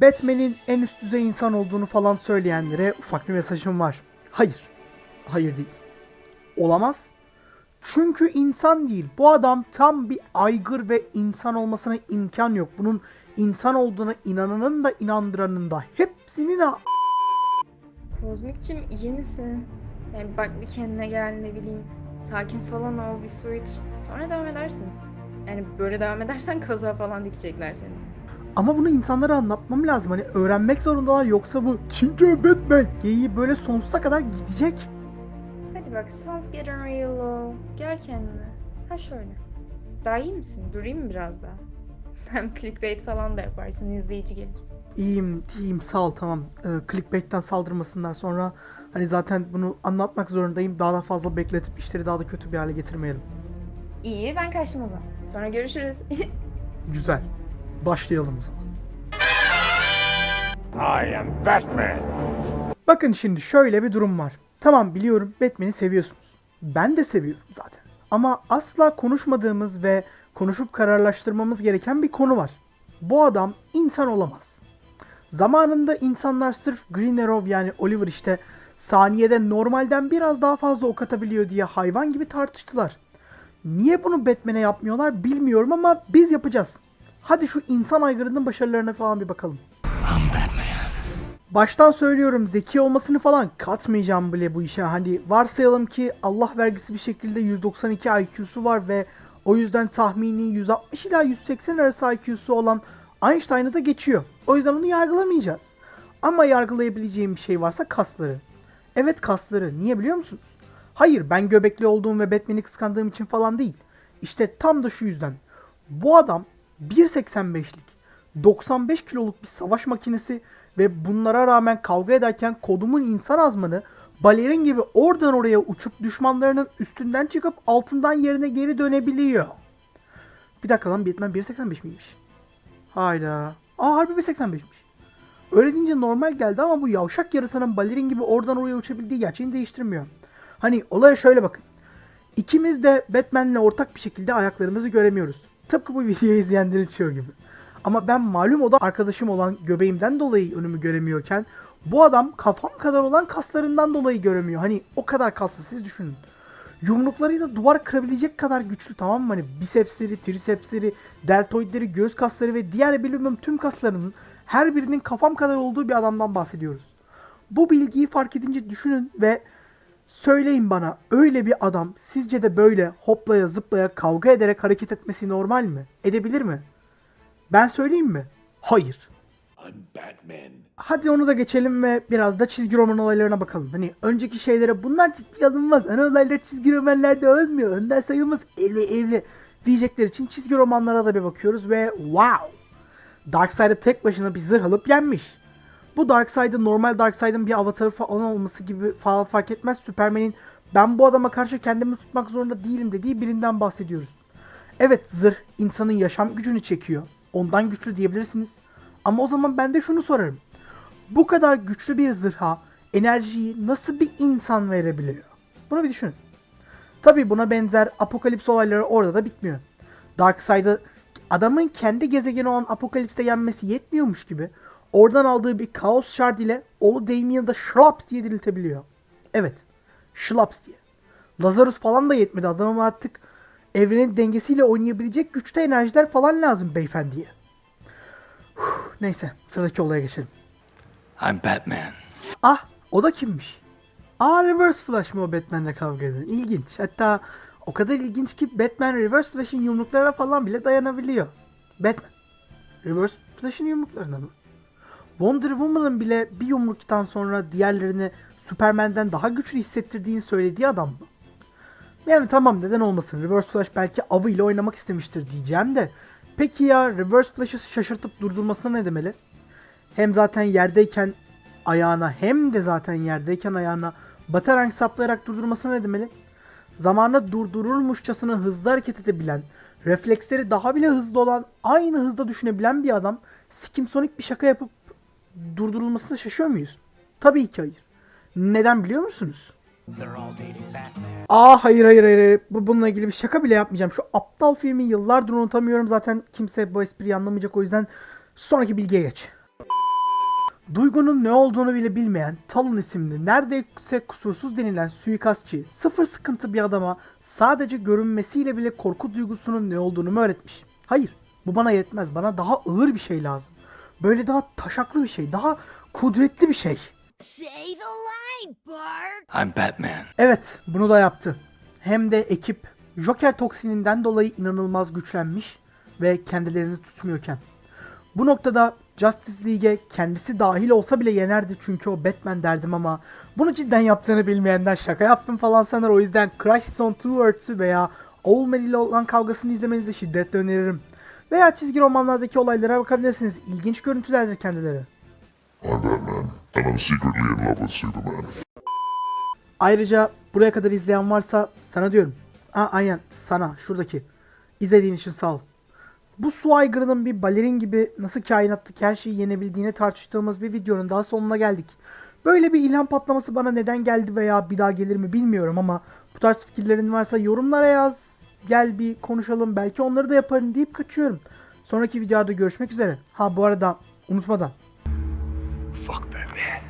Batman'in en üst düzey insan olduğunu falan söyleyenlere ufak bir mesajım var. Hayır. Hayır değil. Olamaz. Çünkü insan değil. Bu adam tam bir aygır ve insan olmasına imkan yok. Bunun insan olduğuna inananın da inandıranın da hepsinin a- Kozmikçim iyi misin? Yani bak bir kendine gel ne bileyim. Sakin falan ol bir su iç. Sonra devam edersin. Yani böyle devam edersen kaza falan dikecekler seni. Ama bunu insanlara anlatmam lazım. Hani öğrenmek zorundalar yoksa bu çünkü Batman geyiği böyle sonsuza kadar gidecek. Hadi bak sounds getting real. Gel kendine. Ha şöyle. Daha iyi misin? Durayım mı biraz daha? Hem clickbait falan da yaparsın izleyici gelir. İyiyim, iyiyim sağ ol tamam. Ee, clickbait'ten saldırmasınlar sonra hani zaten bunu anlatmak zorundayım. Daha da fazla bekletip işleri daha da kötü bir hale getirmeyelim. İyi ben kaçtım o zaman. Sonra görüşürüz. Güzel. Başlayalım o zaman. I am Batman. Bakın şimdi şöyle bir durum var. Tamam biliyorum Batman'i seviyorsunuz. Ben de seviyorum zaten. Ama asla konuşmadığımız ve konuşup kararlaştırmamız gereken bir konu var. Bu adam insan olamaz. Zamanında insanlar sırf Green Arrow yani Oliver işte saniyede normalden biraz daha fazla ok atabiliyor diye hayvan gibi tartıştılar. Niye bunu Batman'e yapmıyorlar bilmiyorum ama biz yapacağız. Hadi şu insan aygırının başarılarına falan bir bakalım. Baştan söylüyorum zeki olmasını falan katmayacağım bile bu işe. Hani varsayalım ki Allah vergisi bir şekilde 192 IQ'su var ve o yüzden tahmini 160 ila 180 arası IQ'su olan Einstein'ı da geçiyor. O yüzden onu yargılamayacağız. Ama yargılayabileceğim bir şey varsa kasları. Evet kasları. Niye biliyor musunuz? Hayır ben göbekli olduğum ve Batman'i kıskandığım için falan değil. İşte tam da şu yüzden. Bu adam 1.85'lik 95 kiloluk bir savaş makinesi ve bunlara rağmen kavga ederken kodumun insan azmanı balerin gibi oradan oraya uçup düşmanlarının üstünden çıkıp altından yerine geri dönebiliyor. Bir dakika lan Batman 1.85 miymiş? Hayda. Aa harbi 1.85'miş. Öyle deyince normal geldi ama bu yavşak yarısının balerin gibi oradan oraya uçabildiği gerçeğini değiştirmiyor. Hani olaya şöyle bakın. İkimiz de Batman'le ortak bir şekilde ayaklarımızı göremiyoruz. Tıpkı bu videoyu izleyenlerin çoğu gibi. Ama ben malum o da arkadaşım olan göbeğimden dolayı önümü göremiyorken bu adam kafam kadar olan kaslarından dolayı göremiyor. Hani o kadar kaslı siz düşünün. Yumruklarıyla duvar kırabilecek kadar güçlü tamam mı? Hani bisepsleri, trisepsleri, deltoidleri, göğüs kasları ve diğer bilmem tüm kaslarının her birinin kafam kadar olduğu bir adamdan bahsediyoruz. Bu bilgiyi fark edince düşünün ve Söyleyin bana öyle bir adam sizce de böyle hoplaya zıplaya kavga ederek hareket etmesi normal mi? Edebilir mi? Ben söyleyeyim mi? Hayır. I'm Batman. Hadi onu da geçelim ve biraz da çizgi roman olaylarına bakalım. Hani önceki şeylere bunlar ciddiye alınmaz. Ana olaylar çizgi romanlarda olmuyor. Onlar sayılmaz evli evli diyecekler için çizgi romanlara da bir bakıyoruz ve wow. Darkseid'e tek başına bir zırh alıp yenmiş. Bu Darkseid'in normal Darkseid'in bir avatarı falan olması gibi falan fark etmez. Superman'in ben bu adama karşı kendimi tutmak zorunda değilim dediği birinden bahsediyoruz. Evet zırh insanın yaşam gücünü çekiyor. Ondan güçlü diyebilirsiniz. Ama o zaman ben de şunu sorarım. Bu kadar güçlü bir zırha enerjiyi nasıl bir insan verebiliyor? Bunu bir düşünün. Tabi buna benzer apokalips olayları orada da bitmiyor. Darkseid'ı adamın kendi gezegeni olan Apokalips'te yenmesi yetmiyormuş gibi oradan aldığı bir kaos shard ile oğlu Damien'da Schlaps diye diriltebiliyor. Evet. Schlaps diye. Lazarus falan da yetmedi. Adamın artık evrenin dengesiyle oynayabilecek güçte enerjiler falan lazım beyefendiye. Huh, neyse sıradaki olaya geçelim. I'm Batman. Ah o da kimmiş? Aa Reverse Flash mı o Batman'le kavga eden? İlginç. Hatta o kadar ilginç ki Batman Reverse Flash'ın yumruklarına falan bile dayanabiliyor. Batman. Reverse Flash'ın yumruklarına mı? Wonder Woman'ın bile bir yumruktan sonra diğerlerini Superman'den daha güçlü hissettirdiğini söylediği adam mı? Yani tamam neden olmasın Reverse Flash belki avı ile oynamak istemiştir diyeceğim de Peki ya Reverse Flash'ı şaşırtıp durdurmasına ne demeli? Hem zaten yerdeyken ayağına hem de zaten yerdeyken ayağına batarank saplayarak durdurmasına ne demeli? Zamanla durdurulmuşçasına hızlı hareket edebilen, refleksleri daha bile hızlı olan, aynı hızda düşünebilen bir adam skimsonik bir şaka yapıp durdurulmasına şaşıyor muyuz? Tabii ki hayır. Neden biliyor musunuz? Aa hayır hayır hayır. hayır. Bu, bununla ilgili bir şaka bile yapmayacağım. Şu aptal filmi yıllardır unutamıyorum. Zaten kimse bu espriyi anlamayacak o yüzden sonraki bilgiye geç. Duygunun ne olduğunu bile bilmeyen Talon isimli neredeyse kusursuz denilen suikastçı sıfır sıkıntı bir adama sadece görünmesiyle bile korku duygusunun ne olduğunu mu öğretmiş? Hayır bu bana yetmez bana daha ağır bir şey lazım. Böyle daha taşaklı bir şey daha kudretli bir şey. Say the line, Bart. I'm Batman. Evet, bunu da yaptı. Hem de ekip Joker toksininden dolayı inanılmaz güçlenmiş ve kendilerini tutmuyorken. Bu noktada Justice League'e kendisi dahil olsa bile yenerdi çünkü o Batman derdim ama bunu cidden yaptığını bilmeyenden şaka yaptım falan sanır o yüzden Crisis on Two Earths'ü veya Old Man ile olan kavgasını izlemenizi şiddetle öneririm. Veya çizgi romanlardaki olaylara bakabilirsiniz. İlginç görüntülerdir kendileri. I'm Batman, and I'm secretly in love with Superman. Ayrıca buraya kadar izleyen varsa sana diyorum. Aa, aynen sana şuradaki. İzlediğin için sağ ol. Bu su aygırının bir balerin gibi nasıl kainattaki her şeyi yenebildiğini tartıştığımız bir videonun daha sonuna geldik. Böyle bir ilham patlaması bana neden geldi veya bir daha gelir mi bilmiyorum ama bu tarz fikirlerin varsa yorumlara yaz gel bir konuşalım belki onları da yaparım deyip kaçıyorum. Sonraki videoda görüşmek üzere. Ha bu arada unutmadan. Fuck Batman.